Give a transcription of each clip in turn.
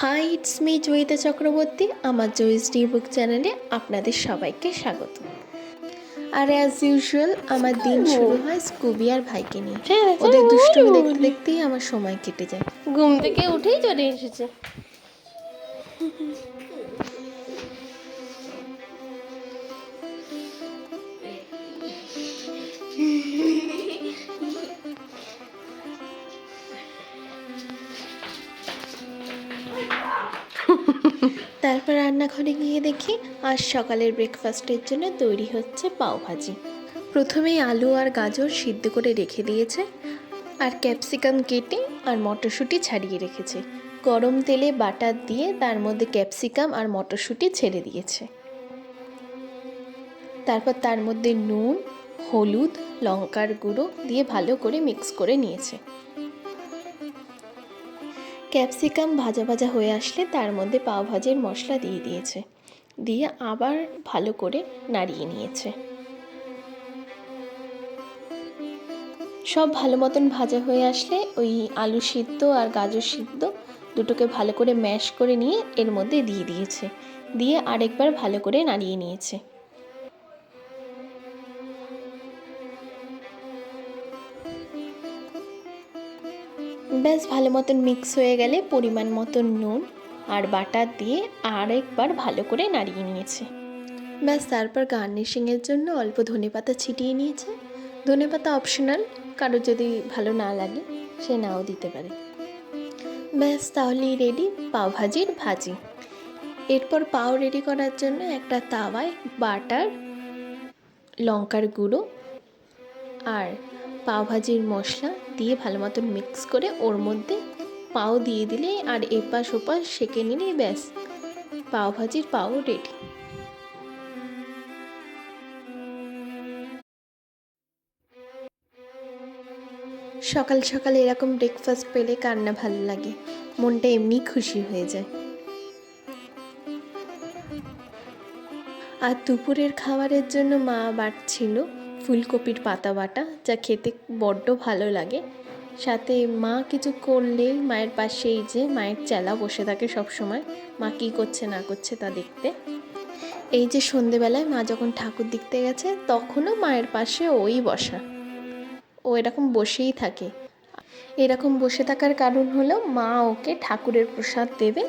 Hi it's me Joyita Chakraborty আমার জয়িস D বুক চ্যানেলে আপনাদের সবাইকে স্বাগত। আর অ্যাজ ইউজুয়াল আমার দিন শুরু হয় স্কুবি আর ভাইকে নিয়ে। হ্যাঁ, ওদের দুষ্টু দুষ্টুমি দেখতে দেখতেই আমার সময় কেটে যায়। ঘুম থেকে উঠেই চলে এসেছে। তারপর রান্নাঘরে গিয়ে দেখি আজ সকালের ব্রেকফাস্টের জন্য তৈরি হচ্ছে পাওভাজি প্রথমেই আলু আর গাজর সিদ্ধ করে রেখে দিয়েছে আর ক্যাপসিকাম কেটে আর মটরশুঁটি ছাড়িয়ে রেখেছে। গরম তেলে বাটার দিয়ে তার মধ্যে ক্যাপসিকাম আর মটরশুঁটি ছেড়ে দিয়েছে। তারপর তার মধ্যে নুন, হলুদ, লঙ্কার গুঁড়ো দিয়ে ভালো করে মিক্স করে নিয়েছে। ক্যাপসিকাম ভাজা ভাজা হয়ে আসলে তার মধ্যে পাও ভাজির মশলা দিয়ে দিয়েছে। দিয়ে আবার ভালো করে নাড়িয়ে নিয়েছে। সব ভালো মতন ভাজা হয়ে আসলে ওই আলু সিদ্ধ আর গাজর সিদ্ধ দুটোকে ভালো করে ম্যাশ করে নিয়ে এর মধ্যে দিয়ে দিয়েছে। দিয়ে আরেকবার ভালো করে নাড়িয়ে নিয়েছে। ব্যাস ভালো মতন মিক্স হয়ে গেলে পরিমাণ মতন নুন আর বাটার দিয়ে আরেকবার ভালো করে নাড়িয়ে নিয়েছে। ব্যাস, তারপর গার্নিশিংয়ের জন্য অল্প ধনেপাতা ছিটিয়ে নিয়েছে। ধনেপাতা অপশনাল কারও যদি ভালো না লাগে সে নাও দিতে পারে। ব্যাস, তাহলেই রেডি পাও ভাজির ভাজি। এরপর পাও রেডি করার জন্য একটা তাওয়ায় বাটার, লঙ্কার গুঁড়ো আর পাওভাজির মশলা দিয়ে ভালো মতন মিক্স করে ওর মধ্যে পাও দিয়ে দিলে আর এপাশ ওপাশ সেঁকে নিলেই ব্যাস। পাওভাজির পাও রেডি সকাল সকাল এরকম ব্রেকফাস্ট পেলে কার না ভালো লাগে? মনটা এমনি খুশি হয়ে যায়। আর দুপুরের খাবারের জন্য মা বাটছিল ফুলকপির পাতা বাটা যা খেতে বড্ড ভালো লাগে। সাথে মা কিছু করলেই মায়ের পাশে এই যে মায়ের চেলা বসে থাকে সব সময় মা কী করছে না করছে তা দেখতে। এই যে সন্ধেবেলায় মা যখন ঠাকুর দেখতে গেছে, তখনও মায়ের পাশে ওই বসা। ও এরকম বসেই থাকে। এরকম বসে থাকার কারণ হলো মা ওকে ঠাকুরের প্রসাদ দেবে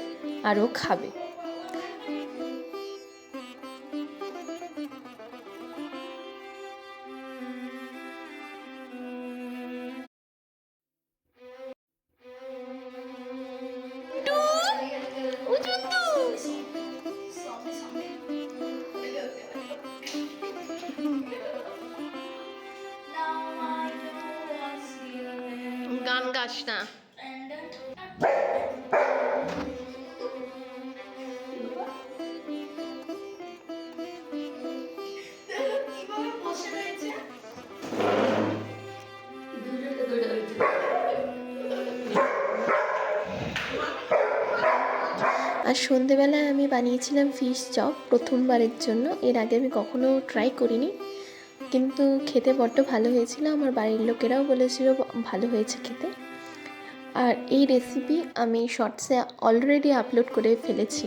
আর ও খাবে। গান গাস না। আর সন্ধেবেলায় আমি বানিয়েছিলাম ফিশ চপ প্রথমবারের জন্য। এর আগে আমি কখনো ট্রাই করিনি। কিন্তু খেতে বড্ড ভালো হয়েছিল। আমার বাড়ির লোকেরাও বলেছিল ভালো হয়েছে খেতে। আর এই রেসিপি আমি শর্টসে অলরেডি আপলোড করে ফেলেছি।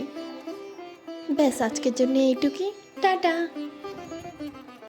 ব্যাস, আজকের জন্য এইটুকুই। টাটা!